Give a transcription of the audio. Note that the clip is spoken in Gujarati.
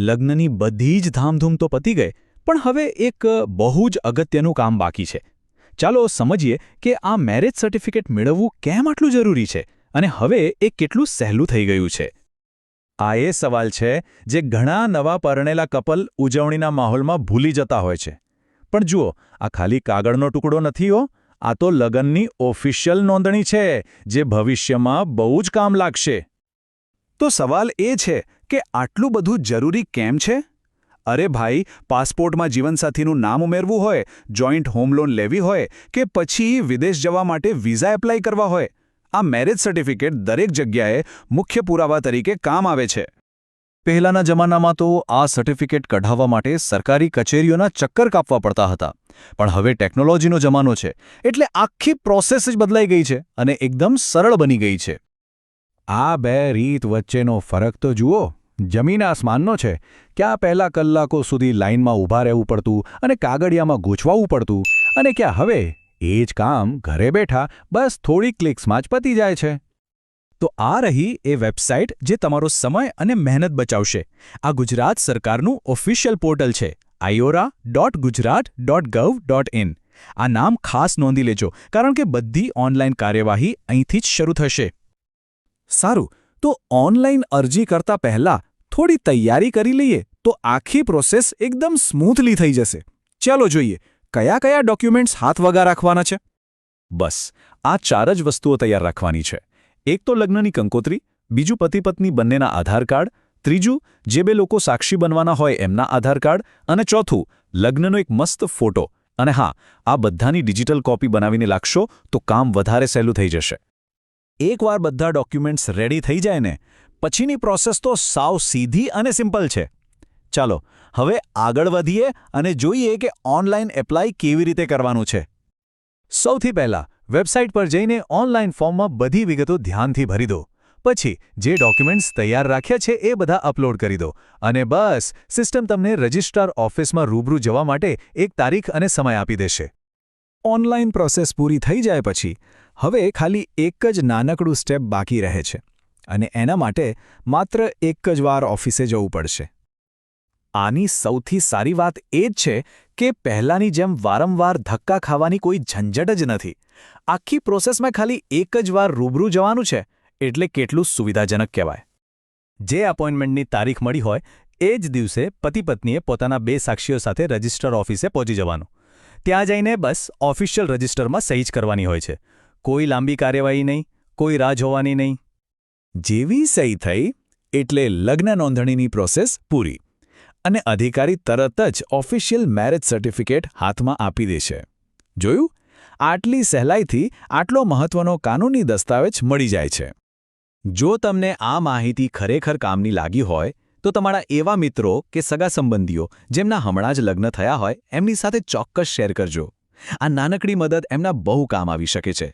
લગ્નની બધી જ ધામધૂમ તો પતી ગઈ, પણ હવે એક બહુ જ અગત્યનું કામ બાકી છે. ચાલો સમજીએ કે આ મેરેજ સર્ટિફિકેટ મેળવવું કેમ આટલું જરૂરી છે અને હવે એ કેટલું સહેલું થઈ ગયું છે? આ એ સવાલ છે જે ઘણા નવા પરણેલા કપલ ઉજવણીના માહોલમાં ભૂલી જતા હોય છે. પણ જુઓ, આ ખાલી કાગળનો ટુકડો નથી હો, આ તો લગ્નની ઓફિશિયલ નોંધણી છે જે ભવિષ્યમાં બહુ જ કામ લાગશે. તો સવાલ એ છે કે આટલું બધું જરૂરી કેમ છે? અરે ભાઈ, પાસપોર્ટમાં જીવનસાથીનું નામ ઉમેરવું હોય, જોઈન્ટ હોમ લોન લેવી હોય કે પછી વિદેશ જવા માટે વિઝા એપ્લાય કરવા હોય, આ મેરેજ સર્ટિફિકેટ દરેક જગ્યાએ મુખ્ય પુરાવા તરીકે કામ આવે છે. પહેલાના જમાનામાં તો આ સર્ટિફિકેટ કઢાવવા માટે સરકારી કચેરીઓના ચક્કર કાપવા પડતા હતા, પણ હવે ટેકનોલોજીનો જમાનો છે, એટલે આખી પ્રોસેસ જ બદલાઈ ગઈ છે અને એકદમ સરળ બની ગઈ છે. આ બે રીત વચ્ચેનો ફરક તો જુઓ, જમીન આસમાનનો છે. ક્યાં પહેલા કલાકો સુધી લાઇનમાં ઊભા રહેવું પડતું અને કાગળિયામાં ગૂંચવાવું પડતું અને ક્યાં હવે એ જ કામ ઘરે બેઠા બસ થોડી ક્લિક્સમાં જ પતી જાય છે. તો આ રહી એ વેબસાઇટ જે તમારો સમય અને મહેનત બચાવશે. આ ગુજરાત સરકારનું ઓફિશિયલ પોર્ટલ છે iORA dot Gujarat dot gov dot in આ નામ ખાસ નોંધી લેજો, કારણ કે બધી ઓનલાઈન કાર્યવાહી અહીંથી જ શરૂ થશે. સારું, તો ઓનલાઈન અરજી કરતા પહેલા થોડી તૈયારી કરી લઈએ તો આખી પ્રોસેસ એકદમ સ્મૂથલી થઈ જશે. ચાલો જોઈએ, કયા કયા ડોક્યુમેન્ટ્સ હાથ વગા રાખવાના છે? બસ, આ ચાર જ વસ્તુઓ તૈયાર રાખવાની છે. એક તો લગ્નની કંકોત્રી, બીજું પતિ પત્ની બંનેના આધાર કાર્ડ, ત્રીજું, જે બે લોકો સાક્ષી બનવાના હોય એમના આધાર કાર્ડ, અને ચોથું, લગ્નનો એક મસ્ત ફોટો. અને હા, આ બધાની ડિજિટલ કોપી બનાવીને લાગશો તો કામ વધારે સહેલું થઈ જશે. એકવાર બધા ડોક્યુમેન્ટ્સ રેડી થઈ જાય ને, પછીની પ્રોસેસ તો સાવ સીધી અને સિમ્પલ છે. ચાલો, હવે આગળ વધીએ અને જોઈએ કે ઓનલાઈન એપ્લાય કેવી રીતે કરવાનું છે. સૌથી પહેલા, વેબસાઇટ પર જઈને ઓનલાઈન ફોર્મમાં બધી વિગતો ધ્યાનથી ભરી દો. પછી, જે ડોક્યુમેન્ટ્સ તૈયાર રાખ્યા છે એ બધા અપલોડ કરી દો. અને બસ, સિસ્ટમ તમને રજિસ્ટ્રાર ઓફિસમાં રૂબરૂ જવા માટે એક તારીખ અને સમય આપી દેશે. ઓનલાઈન પ્રોસેસ પૂરી થઈ જાય પછી હવે ખાલી એક જ નાનકડું સ્ટેપ બાકી રહે છે અને એના માટે માત્ર એક જ વાર ઓફિસે જવું પડશે. આની સૌથી સારી વાત એ જ છે કે પહેલાંની જેમ વારંવાર ધક્કા ખાવાની કોઈ ઝંઝટ જ નથી. આખી પ્રોસેસમાં ખાલી એક જ વાર રૂબરૂ જવાનું છે એટલે કેટલું સુવિધાજનક કહેવાય. જે એપોઇન્ટમેન્ટની તારીખ મળી હોય એ જ દિવસે પતિ પત્નીએ પોતાના બે સાક્ષીઓ સાથે રજિસ્ટર ઓફિસે પહોંચી જવાનું. ત્યાં જઈને બસ ઓફિશિયલ રજિસ્ટરમાં સહી જ કરવાની હોય છે. કોઈ લાંબી કાર્યવાહી નહીં, કોઈ રાહ જોવાની નહીં. જેવી સહી થઈ, એટલે લગ્ન નોંધણીની પ્રોસેસ પૂરી અને અધિકારી તરત જ ઓફિશિયલ મેરેજ સર્ટિફિકેટ હાથમાં આપી દેશે. જોયું? આટલી સહેલાઈથી આટલો મહત્વનો કાનૂની દસ્તાવેજ મળી જાય છે. જો તમને આ માહિતી ખરેખર કામની લાગી હોય, તો તમારા એવા મિત્રો કે સગા સંબંધીઓ જેમના હમણાં જ લગ્ન થયા હોય, એમની સાથે ચોક્કસ શેર કરજો. આ નાનકડી મદદ એમના બહુ કામ આવી શકે છે.